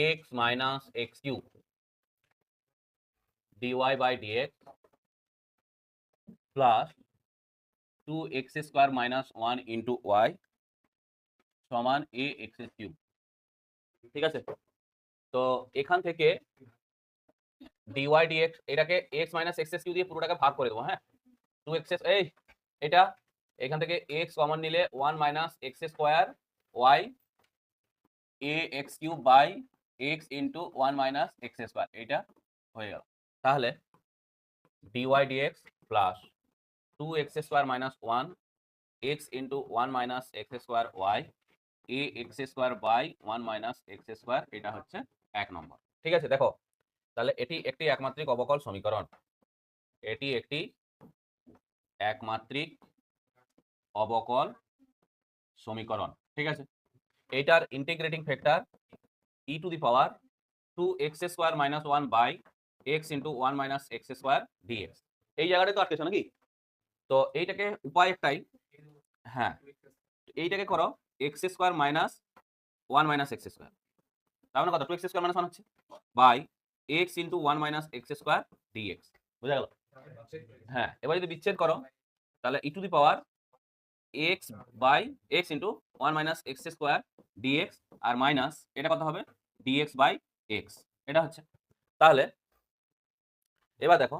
X minus X cube DY by DX plus two X square minus one into Y সমান এ X cube ঠিক আছে তো এখান থেকে ডিওয়াই ডিএক্স এটাকে এক্স মাইনাস এক্স কিউ দিয়ে পুরোটাকে ভাগ করে দেবো হ্যাঁ টু এক্স এই এটা এখান থেকে এক্স কমন নিলে one minus X square Y A X cube by X into one minus X square এটা হয়ে গেল। তাহলে DY DX plus two X square minus one X into one minus X square Y A X square by one minus X square এটা হচ্ছে এক নম্বর। ঠিক আছে, দেখো, তাহলে এটি একটি একমাত্রিক অবকল সমীকরণ। এটি একটি একমাত্রিক অবকল সমীকরণ। ঠিক আছে? এইটার integrating factor to the power two X square minus one by X into one minus X square DX এই জায়গাটায় তো আটকেছো নাকি তো এইটাকে উপায় একটাই। হ্যাঁ। এইটাকে করো X square minus one minus X square তার মানে কত? Two X square minus one হচ্ছে। By X into one minus X square DX বুঝা গেল? হ্যাঁ। এবার যদি বিচ্ছেদ করো, তাহলে E to the power X by X into one minus X square DX R minus এটা কত হবে? ডিএক্স বাই এক্স এটা হচ্ছে। তাহলে এবার দেখো,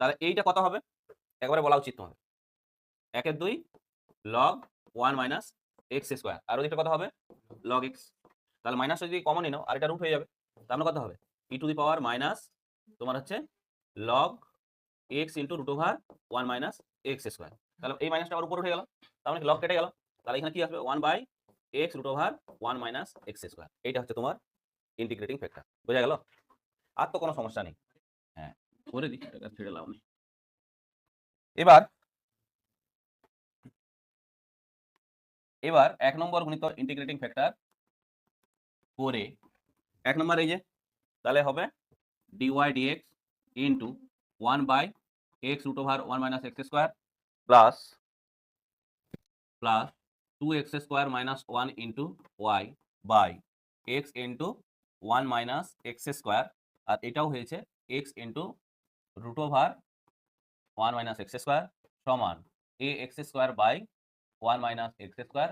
তাহলে এইটা কত হবে? একবারে বলা উচিত তোমাদের। একের দুই log one minus X square আর ওদিকটা কত হবে? লগ এক্স তাহলে মাইনাস যদি কমনই নাও আর এটা রুট হয়ে যাবে। তাহলে কত হবে? ই টু দি পাওয়ার মাইনাস তোমার হচ্ছে log X into root over one minus X square তাহলে এই মাইনাসটা আবার উপর উঠে গেল। তার মানে লগ কেটে গেল। তাহলে এখানে কি আসবে? One by X root over one minus X square এইটা হচ্ছে তোমার ইন্টিগ্রেটিং ফ্যাক্টর বোঝা গেল? আর তো কোনো সমস্যা নেই। হ্যাঁ। করে দিই ছেড়ে লাভ নেই। এবার এবার এক নম্বর গণিত ইন্টিগ্রেটিং ফ্যাক্টর করে এক নম্বর এই যে তাহলে হবে dy dx into one by x root over one minus x square plus plus two x square minus one into y by x into one minus x square. আর এটাও হয়েছে x into root over one minus x square সমান a x square by one minus x square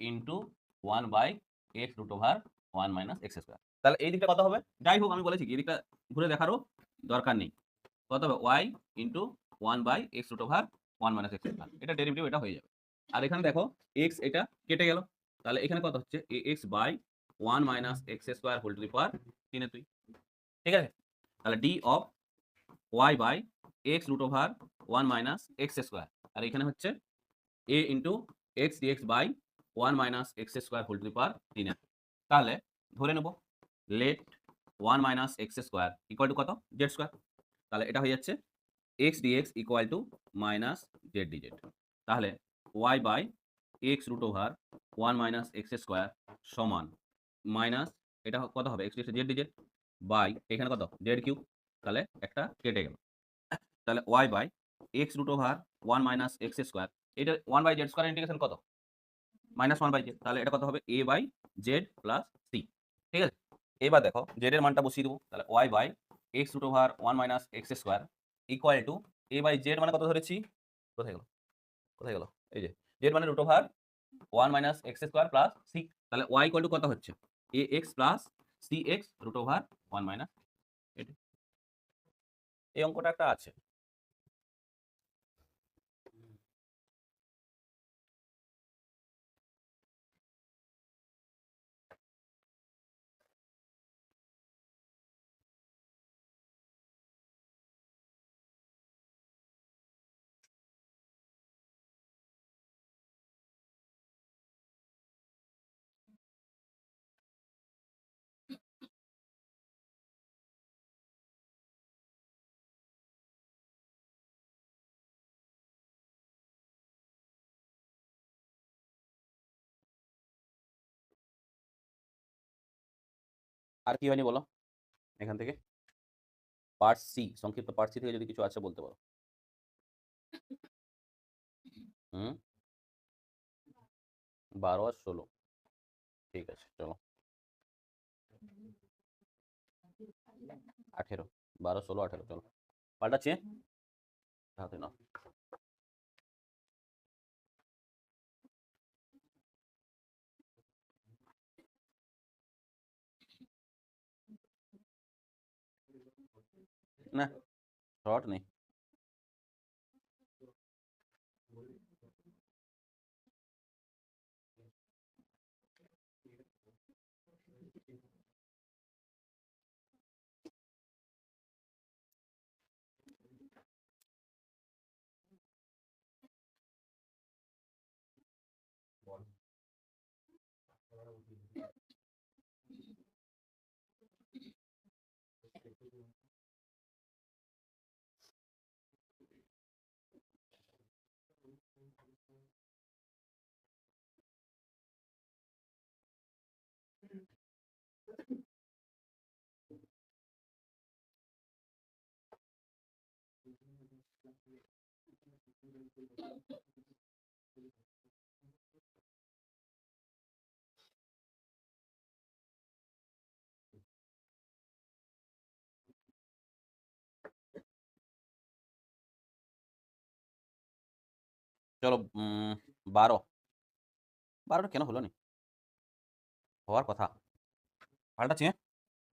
into one by x root over one minus x square. তাহলে এই দিকটা কত হবে? যাই হোক, আমি বলেছি এই দিকটা ঘুরে দেখারও দরকার নেই। কত হবে? Y into one by x root over one minus x square এটা ডেরিভেটিভ এটা হয়ে যাবে। আর এখানে দেখো এক্স এটা কেটে গেল। তাহলে এখানে কত হচ্ছে? A x by one minus x square whole to the power তিনে দুই ঠিক আছে? তাহলে d of y by x root over one minus x square আর এখানে হচ্ছে a into x d x by one minus x square whole to the power তিনে তাহলে ধরে নেব let one minus x square equal to কত? Z square তাহলে এটা হয়ে যাচ্ছে x dx equal to minus z dz তাহলে y by x root over one minus x square সমান মাইনাস এটা কত হবে? X dx z dz by এখানে কত? জেড কিউব তাহলে একটা কেটে গেল। তাহলে y by x root over one minus x square এটা one by z square integration কত? মাইনাস ওয়ান বাই জেড তাহলে এটা কত হবে? A by z plus c ঠিক আছে? এবার দেখো জেড এর মানটা বসিয়ে দেবো। তাহলে y by x root over one minus x square equal to a by z মানে কত ধরেছি? কোথায় গেল? কোথায় গেল? এই যে জেড মানে root over one minus x square plus c তাহলে ওয়াই ইকুয়াল টু কত হচ্ছে? A x plus c x root over one minus এই অঙ্কটা একটা আছে। আর কি হয়নি বলো? এখান থেকে। পার্ট সি সংক্ষিপ্ত পার্ট সি থেকে যদি কিছু আছে বলতে পারো। হুম? বারো আর ষোলো। ঠিক আছে, চলো। আঠেরো। বারো, ষোলো, আঠেরো, চলো। পাল্টাচ্ছে? হাতে নাও। না শর্ট নেই চলো উম, বারো বারোটা কেন হলো নি হওয়ার কথা পাল্টাচ্ছি হ্যাঁ?